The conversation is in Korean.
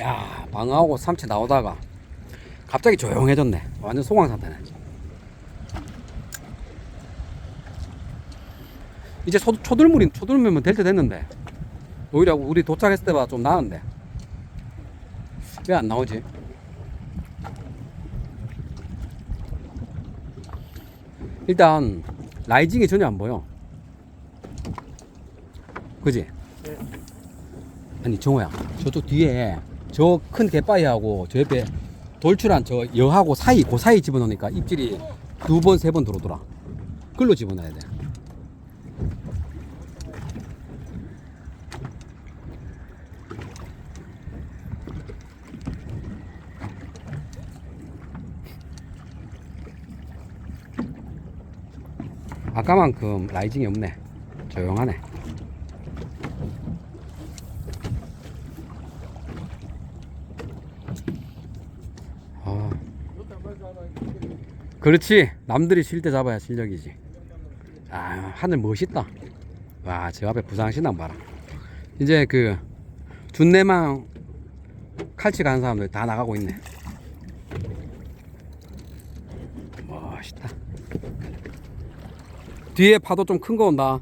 야 방어하고 삼치 나오다가 갑자기 조용해졌네 완전 소강 상태네 이제 초, 초들물이 초들물면 될 때 됐는데 오히려 우리 도착했을 때보다 좀 나은데 왜 안 나오지? 일단 라이징이 전혀 안 보여 그지? 네. 아니 정호야 저쪽 뒤에 저 큰 갯바위하고 저 옆에 돌출한 저 여하고 사이 그 사이 집어넣으니까 입질이 두 번 세 번 들어오더라. 그걸로 집어넣어야 돼. 아까만큼 라이징이 없네. 조용하네 그렇지. 남들이 쉴 때 잡아야 실력이지. 아 하늘 멋있다. 와 저 앞에 부산신당 봐라. 이제 그 준내망 칼치 가는 사람들 다 나가고 있네. 멋있다. 뒤에 파도 좀 큰 거 온다